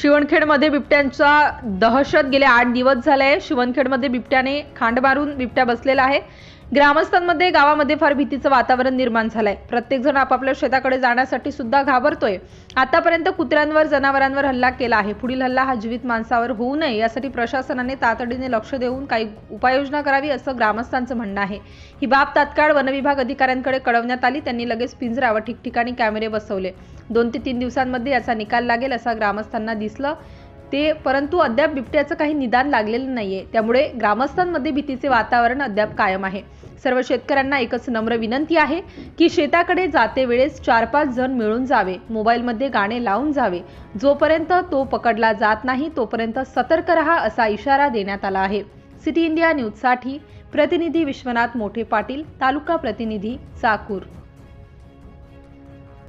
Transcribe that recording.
शिवणखेडमध्ये बिबट्यांचा दहशत गेले आठ दिवस झाले आहे शिवणखेडमध्ये बिबट्याने खांड मारून बिबट्या बसलेला आहे. ग्रामस्थांमध्ये गावामध्ये फार भीतीचं वातावरण निर्माण झालंय. प्रत्येक जण आपापल्या शेताकडे जाण्यासाठी सुद्धा घाबरतोय. आतापर्यंत कुत्र्यांवर जनावरांवर हल्ला केला आहे. पुढील हल्ला हा जीवित माणसावर होऊ नये यासाठी प्रशासनाने तातडीने लक्ष देऊन काही उपाययोजना करावी असं ग्रामस्थांचं म्हणणं आहे. ही बाब तात्काळ वनविभाग अधिकाऱ्यांकडे कळवण्यात आली. त्यांनी लगेच पिंजरा व ठिकठिकाणी कॅमेरे बसवले. दोन ते तीन दिवसांमध्ये याचा निकाल लागेल असं ग्रामस्थांना दिसलं. ते परंतु अद्याप बिबट्याचं काही निदान लागलेलं नाही आहे त्यामुळे ग्रामस्थांमध्ये भीतीचे वातावरण अद्याप कायम आहे. सर्व शेतकऱ्यांना एकच नम्र विनंती आहे की शेताकडे जाते वेळेस चार पाच जण मिळून जावे. मोबाईलमध्ये गाणे लावून जावे. जोपर्यंत तो पकडला जात नाही तोपर्यंत सतर्क रहा असा इशारा देण्यात आला आहे. सिटी इंडिया न्यूजसाठी प्रतिनिधी विश्वनाथ मोठे पाटील तालुका प्रतिनिधी चाकूर.